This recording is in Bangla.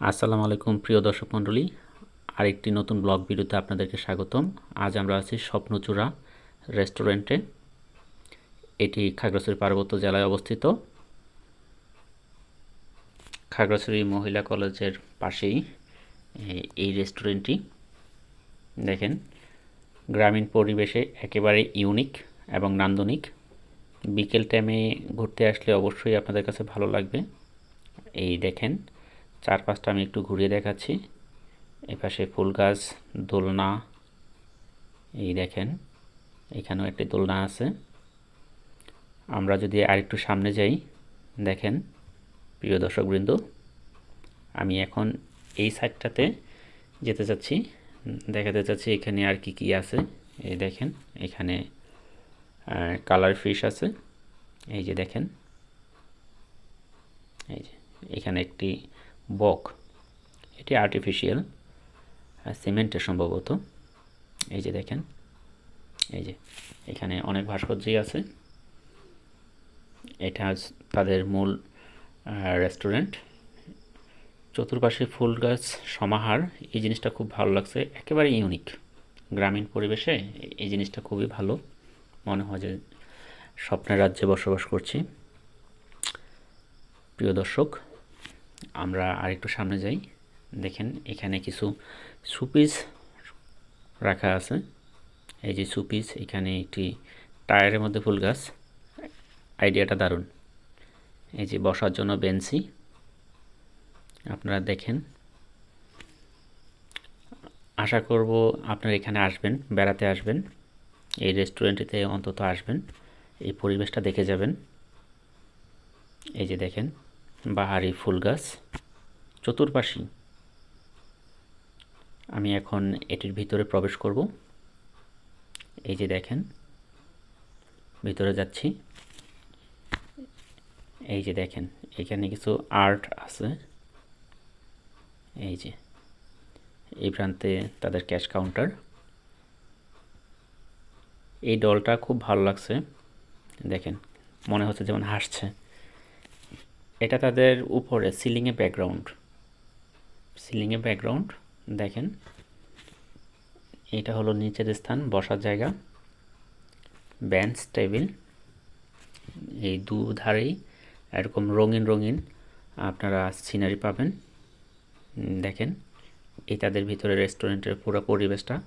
আসসালামু আলাইকুম, প্রিয় দর্শক মণ্ডলী। আরেকটি নতুন ব্লগ ভিডিওতে আপনাদেরকে স্বাগতম। আজ আমরা আছি স্বপ্নচূড়া রেস্টুরেন্টে। এটি খাগড়াছড়ি পার্বত্য জেলায় অবস্থিত। খাগড়াছড়ি মহিলা কলেজের পাশেই এই রেস্টুরেন্টটি। দেখেন, গ্রামীণ পরিবেশে একেবারে ইউনিক এবং নান্দনিক। বিকেল টাইমে ঘুরতে আসলে অবশ্যই আপনাদের কাছে ভালো লাগবে। এই দেখেন চারপাশটা আমি একটু ঘুরিয়ে দেখাচ্ছি। এপাশে ফুল গাছ, দোলনা, এই দেখেন, এখানেও একটি দোলনা আছে। আমরা যদি আরেকটু সামনে যাই, দেখেন, প্রিয় দর্শকবৃন্দ, আমি এখন এই সাইডটাতে যেতে চাচ্ছি। দেখাতে চাচ্ছি এখানে আর কি কি আছে। এই দেখেন, এখানে কালার ফিশ আছে। এই যে দেখেন, এই যে, এখানে একটি বক, এটি আর্টিফিশিয়াল সিমেন্টের সম্ভবত। এই যে দেখেন, এই যে, এখানে অনেক ভাস্কর্যই আছে। এটা তাদের মূল রেস্টুরেন্ট চতুর্পাশে ফুল গাছ, সমাহার, এই জিনিসটা খুব ভালো লাগছে। একেবারে ইউনিক গ্রামীণ পরিবেশে এই জিনিসটা খুবই ভালো। মনে হয় যে স্বপ্নের রাজ্যে বসবাস করছি। প্রিয় দর্শক আমরা আরেকটু সামনে যাই। দেখেন, এখানে কিছু সুপিস রাখা আছে। এই যে সুপিস, এখানে একটি টায়ারের মধ্যে ফুল গাছ। আইডিয়াটা দারুণ। এই যে বসার জন্য বেঞ্চি। আপনারা দেখেন। আশা করব আপনারা এখানে আসবেন, বেড়াতে আসবেন। এই রেস্টুরেন্টটিতে অন্তত আসবেন। এই পরিবেশটা দেখে যাবেন। এই যে দেখেন। বাহারি ফুল গাছ, চতুর্পাশী। আমি এখন এটির ভিতরে প্রবেশ করব। এই যে দেখেন, ভিতরে যাচ্ছি। এই যে দেখেন, এখানে কিছু আর্ট আছে। এই যে, এই প্রান্তে তাদের ক্যাশ কাউন্টার। এই ডলটা খুব ভালো লাগছে। দেখেন, মনে হচ্ছে যেমন হাসছে। এটা তাদের উপরে সিলিংয়ে ব্যাকগ্রাউন্ড সিলিংয়ে ব্যাকগ্রাউন্ড দেখেন। এটা হলো নিচের স্থান, বসার জায়গা। বেঞ্চ টেবিল এই দুধারেই এরকম রঙিন রঙিন আপনারা সিনারি পাবেন। দেখেন। এই তাদের ভিতরে রেস্টুরেন্টের পুরো পরিবেশটা।